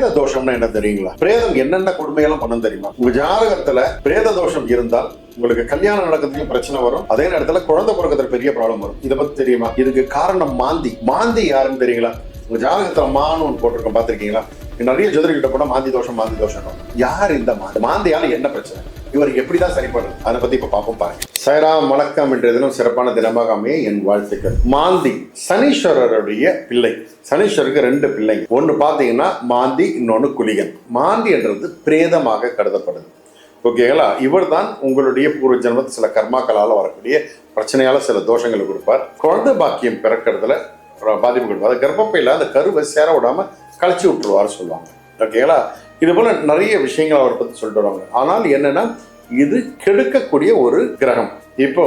பிரேத தோஷம்னா என்ன தெரியுங்களா? பிரேதம் என்னென்ன கொடுமையெல்லாம் பண்ணும் தெரியுமா? உங்க ஜாதகத்துல பிரேத தோஷம் இருந்தால் உங்களுக்கு கல்யாணம் நடக்கிறதுக்கு பிரச்சனை வரும். அதே நேரத்துல குழந்தை பிறக்கிறதுல பெரிய ப்ராப்ளம் வரும். இதை பத்தி தெரியுமா? இதுக்கு காரணம் மாந்தி. மாந்தி யாருன்னு தெரியுங்களா? உங்க ஜாதகத்துல மானு போட்டிருக்கோம் பாத்திருக்கீங்களா நிறைய ஜோதிடர்கிட்ட போனா மாந்தி தோஷம் மாந்தி தோஷம் யார் இந்த மாந்தி? மாந்தியால என்ன பிரச்சனை? இவருக்கு எப்படிதான் தான் பண்ணுறது அதை பத்தி இப்ப பார்ப்போம் பாருங்க. சைராம் வணக்கம் என்ற தினம் சிறப்பான தினமாக அமைய என் வாழ்த்துக்கள். மாந்தி சனீஸ்வரருடைய பிள்ளை. சனீஸ்வருக்கு ரெண்டு பிள்ளைங்க ஒன்று பார்த்தீங்கன்னா மாந்தி இன்னொன்று குளிகன். மாந்தி என்றது பிரேதமாக கருதப்படுது. ஓகேங்களா இவர் தான் உங்களுடைய பூர்வ ஜென்மத்தில் சில கர்மாக்களால் வரக்கூடிய பிரச்சனையால் சில தோஷங்களை கொடுப்பார். குழந்தை பாக்கியம் பிறக்கிறதுல பாதிப்பு கொடுப்பார் அது கர்ப்பப்பையில் அந்த கருவை சேர விடாமல் கழிச்சு விட்டுருவார் சொல்லுவாங்க. ஓகேங்களா இது போல நிறைய விஷயங்கள் அவரை பத்தி சொல்லிட்டு வராங்க. ஆனால் என்னன்னா இது கெடுக்கக்கூடிய ஒரு கிரகம். இப்போ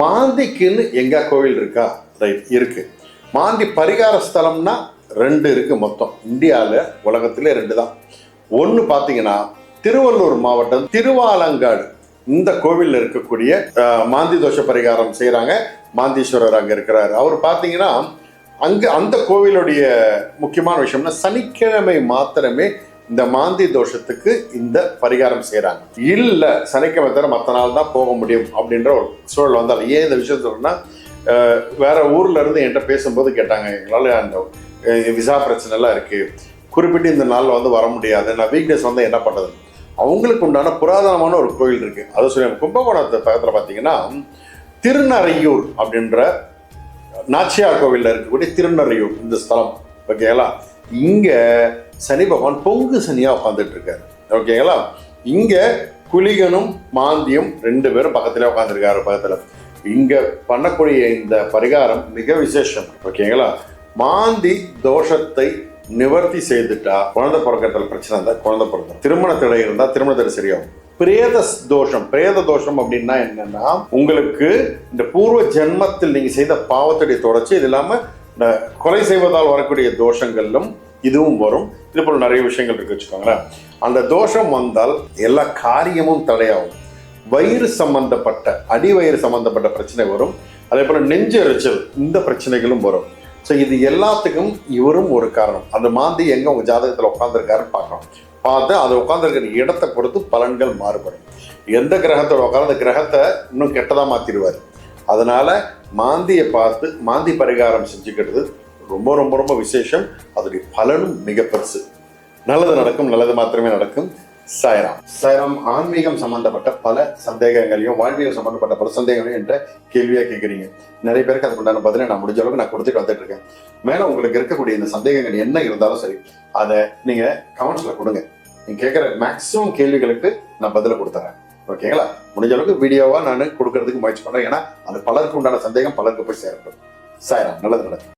மாந்திக்குன்னு எங்க கோவில் இருக்கா? ரைட் இருக்கு. மாந்தி பரிகார ஸ்தலம்னா ரெண்டு இருக்கு மொத்தம். இந்தியாவில் உலகத்திலே ரெண்டு தான். ஒன்று பார்த்தீங்கன்னா திருவள்ளூர் மாவட்டம் திருவாலங்காடு. இந்த கோவிலில் இருக்கக்கூடிய மாந்தி தோஷ பரிகாரம் செய்கிறாங்க மாந்தீஸ்வரர் அங்கே இருக்கிறார். அவர் பார்த்தீங்கன்னா அங்கே அந்த கோவிலுடைய முக்கியமான விஷயம்னா சனிக்கிழமை மாத்திரமே இந்த மாந்தி தோஷத்துக்கு இந்த பரிகாரம் செய்கிறாங்க இல்லை சனிக்கிழமை தவிர மற்ற நாள் தான் போக முடியும் அப்படின்ற ஒரு சூழல் வந்தால் ஏன் இந்த விஷயம் சொல்லணும்னா வேற ஊர்ல இருந்து என்கிட்ட பேசும்போது கேட்டாங்க எங்களால் அந்த விசா பிரச்சனைலாம் இருக்குது இருக்கு. குறிப்பிட்டு இந்த நாளில் வந்து வர முடியாது. நான் வீக்னஸ் வந்து என்ன பண்ணுறது அவங்களுக்கு உண்டான புராதனமான ஒரு கோயில் இருக்கு. அதை சொல்லி கும்பகோணத்து பக்கத்தில் பார்த்தீங்கன்னா திருநறையூர் அப்படின்ற நாச்சியார் கோவிலில் இருக்கக்கூடிய திருநறையூர் இந்த ஸ்தலம். ஓகேங்களா? இங்கே சனி பகவான் பொங்கு சனியாக உட்காந்துட்டு இருக்காரு ஓகேங்களா? இங்கே குளிகனும் மாந்தியும் ரெண்டு பேரும் பக்கத்திலே உட்காந்துருக்காரு பக்கத்தில். இங்கே பண்ணக்கூடிய இந்த பரிகாரம் மிக விசேஷம் ஓகேங்களா? மாந்தி தோஷத்தை நிவர்த்தி செய்துட்டா குழந்தை பிறக்கத்தில் பிரச்சனை இருந்தால் குழந்தை பிறந்தோம் திருமண தடை இருந்தா திருமண தடை சரியாகும். பிரேத தோஷம் பிரேத தோஷம் அப்படின்னா என்னன்னா உங்களுக்கு இந்த பூர்வ ஜென்மத்தில் நீங்கள் செய்த பாவத்துடைய தொடர்ச்சி இது இல்லாமல் இந்த கொலை செய்வதால் வரக்கூடிய தோஷங்களிலும் இதுவும் வரும். இது போல நிறைய விஷயங்கள் இருக்கு வச்சுக்கோங்களேன். அந்த தோஷம் வந்தால் எல்லா காரியமும் தடையாகும். வயிறு சம்பந்தப்பட்ட அடிவயிறு சம்பந்தப்பட்ட பிரச்சனை வரும். அதே போல நெஞ்சு எரிச்சல் இந்த பிரச்சனைகளும் வரும். ஸோ இது எல்லாத்துக்கும் இவரும் ஒரு காரணம். அந்த மாந்தி எங்க உங்க ஜாதகத்தில் உட்காந்துருக்காருன்னு பார்க்கணும். பார்த்து அது உட்காந்துருக்கிற இடத்தை பொறுத்து பலன்கள் மாறுபடும். எந்த கிரகத்தோட உட்காந்து கிரகத்தை இன்னும் கெட்டதாக மாற்றிடுவார் அதனால மாந்தியை பார்த்து மாந்தி பரிகாரம் செஞ்சுக்கிறது ரொம்ப ரொம்ப ரொம்ப விசேஷம். அதோடைய பலனும் மிக பெருசு. நல்லது நடக்கும் நல்லது மாத்திரமே நடக்கும். சாய்ராம். சாய்ராம் ஆன்மீகம் சம்பந்தப்பட்ட பல சந்தேகங்களையும் வாழ்வியல் சம்பந்தப்பட்ட பல சந்தேகங்களையும் என்ற கேள்வியா கேட்குறீங்க. நிறைய பேருக்கு அதுக்கு உண்டான பதிலை நான் முடிஞ்ச அளவுக்கு நான் கொடுத்துட்டு வந்துட்டு இருக்கேன். மேல உங்களுக்கு இருக்கக்கூடிய இந்த சந்தேகங்கள் என்ன இருந்தாலும் சரி அதை நீங்க கமெண்ட்ஸ்ல கொடுங்க. நீங்க கேட்குற மேக்ஸிமம் கேள்விகளுக்கு நான் பதிலை கொடுத்துறேன். ஓகேங்களா முடிஞ்ச அளவுக்கு வீடியோவா நான் கொடுக்கறதுக்கு முயற்சி பண்றேன். ஏன்னா அது பலருக்கு உண்டான சந்தேகம் பலருக்கு போய் சேரட்டும். சாய்ராம் நல்லது நடக்கும்.